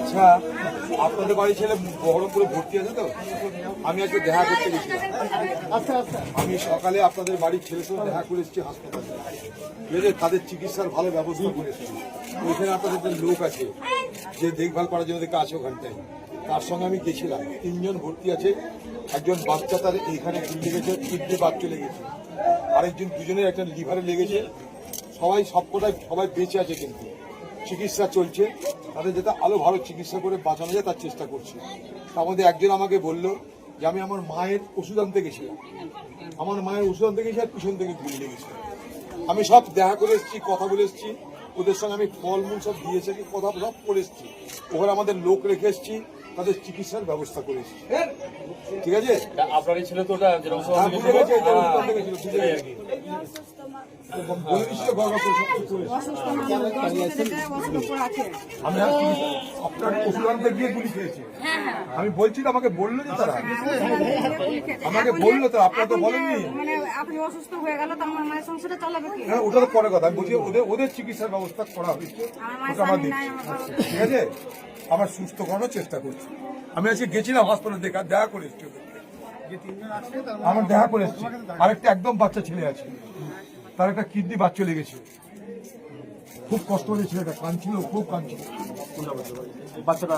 আচ্ছা আপনাদের বাড়ি ছেলে বহরমপুরে ভর্তি আছে তো? আমি আজকে দেখা করতে গেছিলাম। আমি সকালে আপনাদের বাড়ির ছেলের সঙ্গে দেখা করে এসেছি হাসপাতালে। বুঝলে তাদের চিকিৎসার ভালো ব্যবস্থা করেছি ওইখানে আপনাদের যে লোক আছে, যে দেখভাল করার জন্য দেখে ওখানটায়। তার সঙ্গে আমি গেছিলাম। তিনজন ভর্তি আছে। একজন বাচ্চা তার এইখানে কি লেগেছে কিডনি বাদ চলে গেছে। আরেকজন দুজনের একটা লিভারে লেগেছে। সবাই সবকটাই, সবাই বেঁচে আছে কিন্তু। চিকিৎসা চলছে তাদের যাতে আরও ভালো চিকিৎসা করে বাঁচানো যায় তার চেষ্টা করছি। তার মধ্যে একজন আমাকে বলল যে আমি আমার মায়ের ওষুধ আনতে গেছিলাম। আমার মায়ের ওষুধ আনতে গেছি আর পিছন থেকে গুলি লেগেছে আমি সব দেখা করে এসেছি কথা বলে এসেছি। ওদের সঙ্গে আমি ফলমূল সব দিয়েছে কি কথা সব করে এসেছি। ওখানে আমাদের লোক রেখে এসেছি তাদের চিকিৎসার ব্যবস্থা করে এসেছি। ঠিক আছে? আপনারই ছিল তো ওটা আমি আর আপনার ওষুধ গিয়ে গুলি খেয়েছি? আমি বলছি তো আমাকে বলল যে তারা। আমাকে বলল তো আপনার তো বলেননি। মানে আপনি অসুস্থ হয়ে গেল তো আমার মায়ের সংসারটা চালাবে কি? হ্যাঁ ওটা তো পরে কথা। আমি বলছি ওদের ওদের চিকিৎসার ব্যবস্থা করা হয়েছে। ওটা আমার দেখছি ঠিক আছে? আমার সুস্থ করানোর চেষ্টা করছি। আমি আজকে গেছিলাম হাসপাতালে দেখা দেখা করে এসছি। আমার দেখা করে এসছি। আরেকটা একদম বাচ্চা ছেলে আছে। তার একটা কিডনি বাদ চলে গেছে। খুব কষ্ট হয়েছিল ছেলেটা কাঁদছিল খুব কাঁদছিল। বাচ্চাটা।